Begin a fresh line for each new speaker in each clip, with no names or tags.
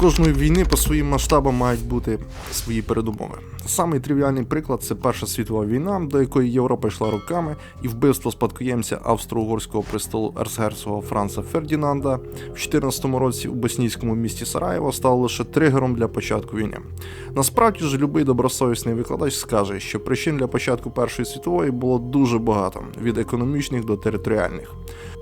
кожної війни по своїм масштабам мають бути свої передумови. Самий тривіальний приклад це Перша світова війна, до якої Європа йшла роками, і вбивство спадкоємця австро-угорського престолу ерцгерцога Франца Фердінанда в 14 році у боснійському місті Сараєво стало лише тригером для початку війни. Насправді ж, любий добросовісний викладач скаже, що причин для початку Першої світової було дуже багато від економічних до територіальних.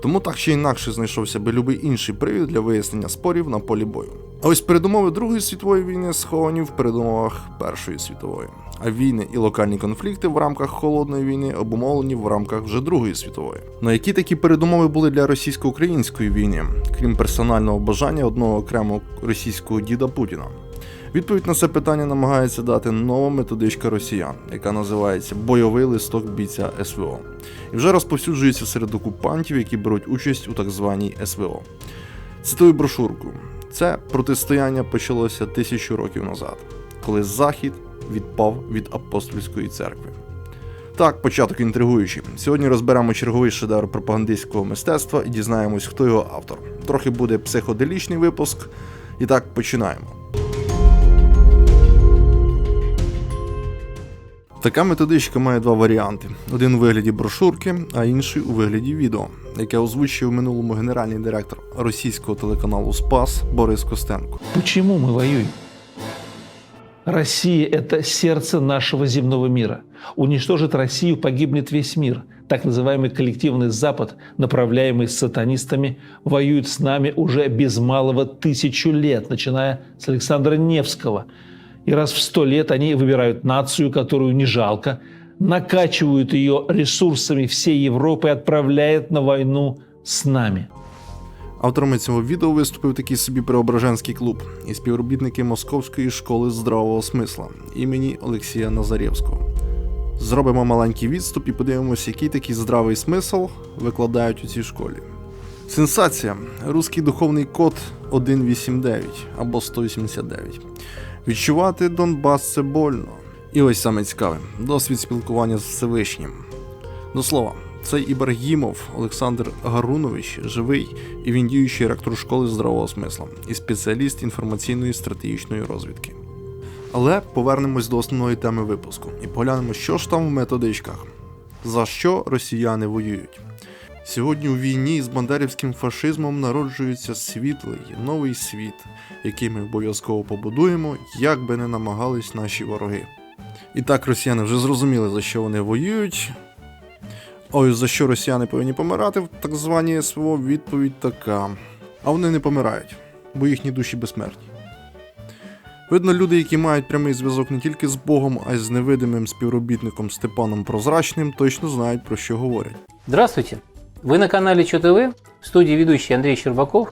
Тому так чи інакше знайшовся би любий інший привід для вияснення спорів на полі бою. А ось передумови Другої світової війни сховані в передумовах Першої світової. А війни і локальні конфлікти в рамках холодної війни обумовлені в рамках вже Другої світової. Ну які такі передумови були для російсько-української війни, крім персонального бажання одного окремого російського діда Путіна? Відповідь на це питання намагається дати нова методичка росіян, яка називається Бойовий листок бійця СВО, і вже розповсюджується серед окупантів, які беруть участь у так званій СВО. Цитую брошурку: це протистояння почалося тисячу років назад, коли Захід відпав від апостольської церкви. Так, початок інтригуючий. Сьогодні розберемо черговий шедевр пропагандистського мистецтва і дізнаємось, хто його автор. Трохи буде психоделічний випуск. І так починаємо. Така методичка має два варіанти: один у вигляді брошурки, а інший у вигляді відео, яке озвучив в минулому генеральний директор російського телеканалу Спас Борис Костенко.
Почему мы воюем? Россия – это сердце нашего земного мира. Уничтожит Россию, погибнет весь мир. Так называемый коллективный Запад, направляемый сатанистами, воюет с нами уже без малого тысячу лет, начиная с Александра Невского. И раз в сто лет они выбирают нацию, которую не жалко, накачивают ее ресурсами всей Европы и отправляют на войну с нами.
Авторами цього відео виступив такий собі Преображенський клуб і співробітники Московської школи здравого смисла імені Олексія Назарєвського. Зробимо маленький відступ і подивимося, який такий здравий смисл викладають у цій школі. Сенсація. Руський духовний код 189 або 189. Відчувати Донбас це больно. І ось саме цікаве досвід спілкування з Всевишнім. До слова, цей Ібрагімов Олександр Гарунович живий і він діючий ректор школи здравого смисла і спеціаліст інформаційної стратегічної розвідки. Але повернемось до основної теми випуску і поглянемо, що ж там в методичках. За що росіяни воюють? Сьогодні у війні з бандерівським фашизмом народжується світлий новий світ, який ми обов'язково побудуємо, як би не намагались наші вороги. І так росіяни вже зрозуміли, за що вони воюють. Ой, за що росіяни повинні помирати так званій СВО, відповідь така. А вони не помирають, бо їхні душі безсмертні. Видно, люди, які мають прямий зв'язок не тільки з Богом, а й з невидимим співробітником Степаном Прозрачним, точно знають про що говорять.
Здравствуйте! Вы на канале Чё ТВ, в студии ведущий Андрей Щербаков.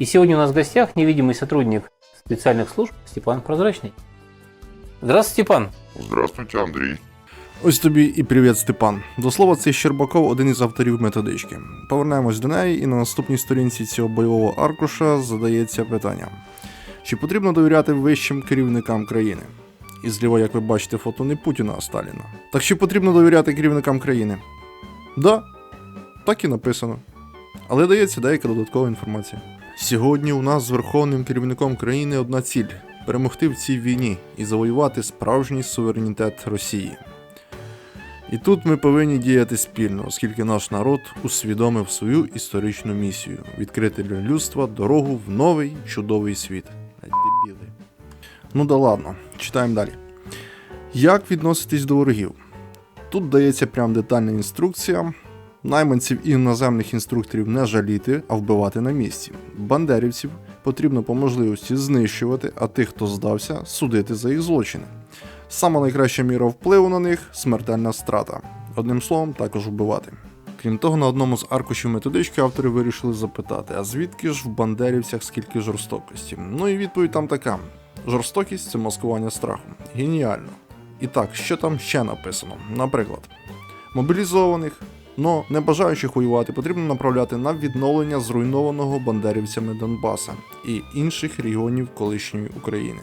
И сегодня у нас в гостях невидимый сотрудник специальных служб Степан Прозрачный. Здравствуйте, Степан.
Здравствуйте, Андрей.
Ось тобі і привіт, Степан. До слова, цей Щербаков один із авторів методички. Повернемось до неї, і на наступній сторінці цього бойового аркуша задається питання: чи потрібно довіряти вищим керівникам країни? І зліва, як ви бачите, фото не Путіна, а Сталіна. Так чи потрібно довіряти керівникам країни? Да, так і написано. Але дається деяка додаткова інформація. Сьогодні у нас з верховним керівником країни одна ціль перемогти в цій війні і завоювати справжній суверенітет Росії. І тут ми повинні діяти спільно, оскільки наш народ усвідомив свою історичну місію відкрити для людства дорогу в новий чудовий світ. Дебіли. Ну да ладно, читаємо далі. Як відноситись до ворогів? Тут дається прям детальна інструкція. Найманців і іноземних інструкторів не жаліти, а вбивати на місці. Бандерівців потрібно по можливості знищувати, а тих, хто здався, судити за їх злочини. Сама найкраща міра впливу на них смертельна страта. Одним словом, також вбивати. Крім того, на одному з аркушів методички автори вирішили запитати, а звідки ж в бандерівцях скільки жорстокості? Ну і відповідь там така: жорстокість це маскування страху. Геніально. І так, що там ще написано? Наприклад, мобілізованих, но не бажаючих воювати потрібно направляти на відновлення зруйнованого бандерівцями Донбаса і інших регіонів колишньої України.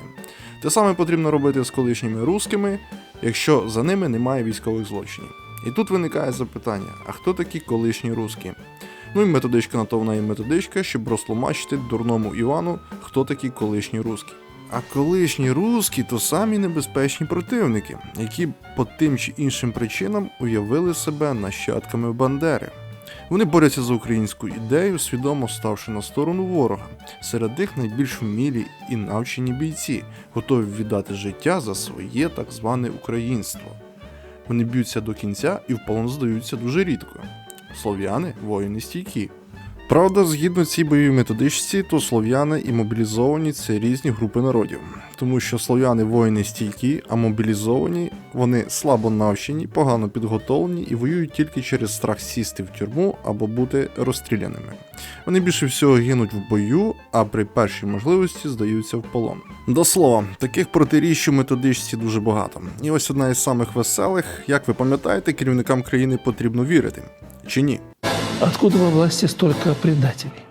Те саме потрібно робити з колишніми рускими, якщо за ними немає військових злочинів. І тут виникає запитання: а хто такі колишні русські? Ну і методичка на то вона і методичка, щоб розтлумачити дурному Івану, хто такі колишні русські. А колишні русські то самі небезпечні противники, які по тим чи іншим причинам уявили себе нащадками Бандери. Вони борються за українську ідею, свідомо ставши на сторону ворога. Серед них найбільш вмілі і навчені бійці, готові віддати життя за своє так зване українство. Вони б'ються до кінця і в полон здаються дуже рідко. Слов'яни воїни стійкі. Правда, згідно цій бойовій методичці, то слов'яни і мобілізовані це різні групи народів, тому що слов'яни воїни стійкі, а мобілізовані вони слабо навчені, погано підготовлені і воюють тільки через страх сісти в тюрму або бути розстріляними. Вони більше всього гинуть в бою, а при першій можливості здаються в полон. До слова, таких протиріч у методичці дуже багато. І ось одна із самих веселих, як ви пам'ятаєте, керівникам країни потрібно вірити. Чи ні?
Откуда во власти столько предателей?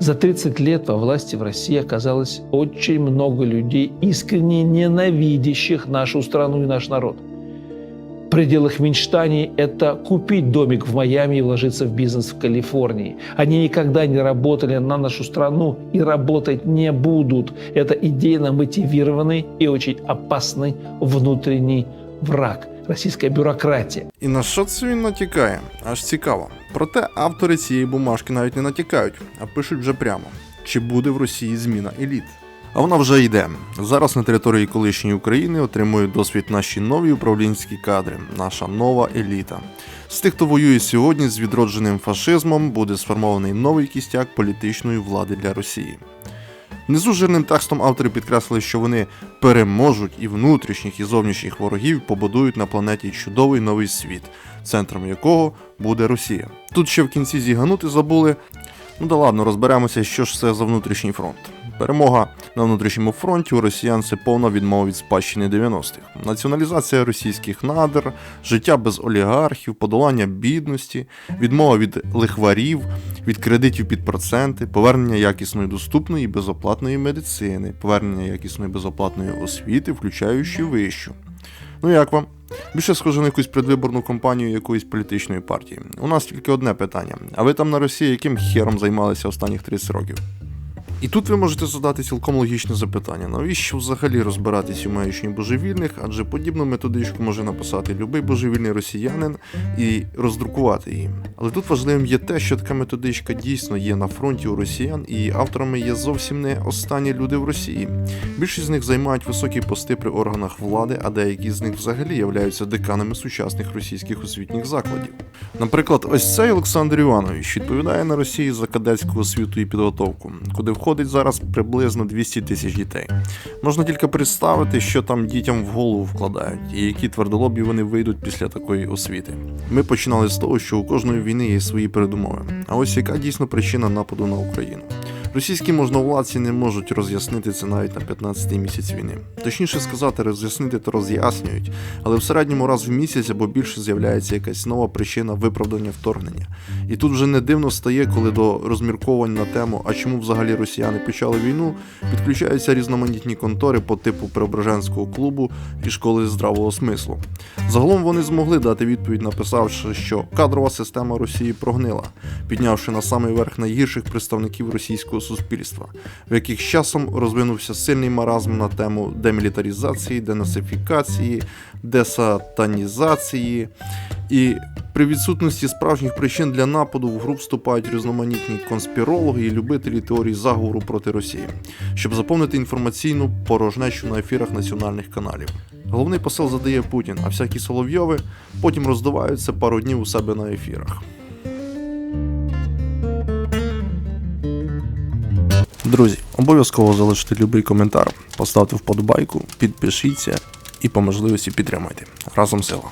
За 30 лет во власти в России оказалось очень много людей, искренне ненавидящих нашу страну и наш народ. В пределах мечтаний – это купить домик в Майами и вложиться в бизнес в Калифорнии. Они никогда не работали на нашу страну и работать не будут. Это идейно мотивированный и очень опасный внутренний враг – российская бюрократия.
І на що це він натякає? Аж цікаво. Проте автори цієї бумажки навіть не натякають, а пишуть вже прямо: чи буде в Росії зміна еліт? А вона вже йде. Зараз на території колишньої України отримують досвід наші нові управлінські кадри, наша нова еліта. З тих, хто воює сьогодні з відродженим фашизмом, буде сформований новий кістяк політичної влади для Росії. Внизу текстом автори підкреслили, що вони переможуть і внутрішніх, і зовнішніх ворогів побудують на планеті чудовий новий світ, центром якого буде Росія. Тут ще в кінці зіганути забули. Ну да ладно, розберемося, що ж це за внутрішній фронт. Перемога на внутрішньому фронті у росіян це повна відмова від спадщини 90-х. Націоналізація російських надр, життя без олігархів, подолання бідності, відмова від лихварів, від кредитів під проценти, повернення якісної доступної і безоплатної медицини, повернення якісної безоплатної освіти, включаючи вищу. Ну як вам? Більше схоже на якусь предвиборну кампанію якоїсь політичної партії. У нас тільки одне питання: а ви там на Росії яким хером займалися останніх 30 років? І тут ви можете задати цілком логічне запитання: навіщо взагалі розбиратись у маячні божевільних, адже подібну методичку може написати будь-який божевільний росіянин і роздрукувати її. Але тут важливим є те, що така методичка дійсно є на фронті у росіян, і авторами є зовсім не останні люди в Росії. Більшість з них займають високі пости при органах влади, а деякі з них взагалі являються деканами сучасних російських освітніх закладів. Наприклад, ось цей Олександр Іванович відповідає на Росії за кадетську освіту і підготовку, куди входить зараз приблизно 200 тисяч дітей. Можна тільки представити, що там дітям в голову вкладають, і які твердолобі вони вийдуть після такої освіти. Ми починали з того, що у кожної війни є свої передумови. А ось яка дійсно причина нападу на Україну. Російські можновладці не можуть роз'яснити це навіть на 15-й місяць війни. Точніше сказати, роз'яснити то роз'яснюють, але в середньому раз в місяць або більше з'являється якась нова причина виправдання вторгнення. І тут вже не дивно стає, коли до розмірковань на тему, а чому взагалі росіяни почали війну, підключаються різноманітні контори по типу Преображенського клубу і школи здравого смислу. Загалом вони змогли дати відповідь, написавши, що кадрова система Росії прогнила, піднявши на самий верх найгірших представників російського суспільства, в яких з часом розвинувся сильний маразм на тему демілітаризації, денацифікації, десатанізації. І при відсутності справжніх причин для нападу в гру вступають різноманітні конспірологи і любителі теорій заговору проти Росії, щоб заповнити інформаційну порожнечу на ефірах національних каналів. Головний посил задає Путін, а всякі Соловйови потім роздуваються пару днів у себе на ефірах. Друзі, обов'язково залиште будь-який коментар, поставте вподобайку, підпишіться і по можливості підтримайте. Разом сила!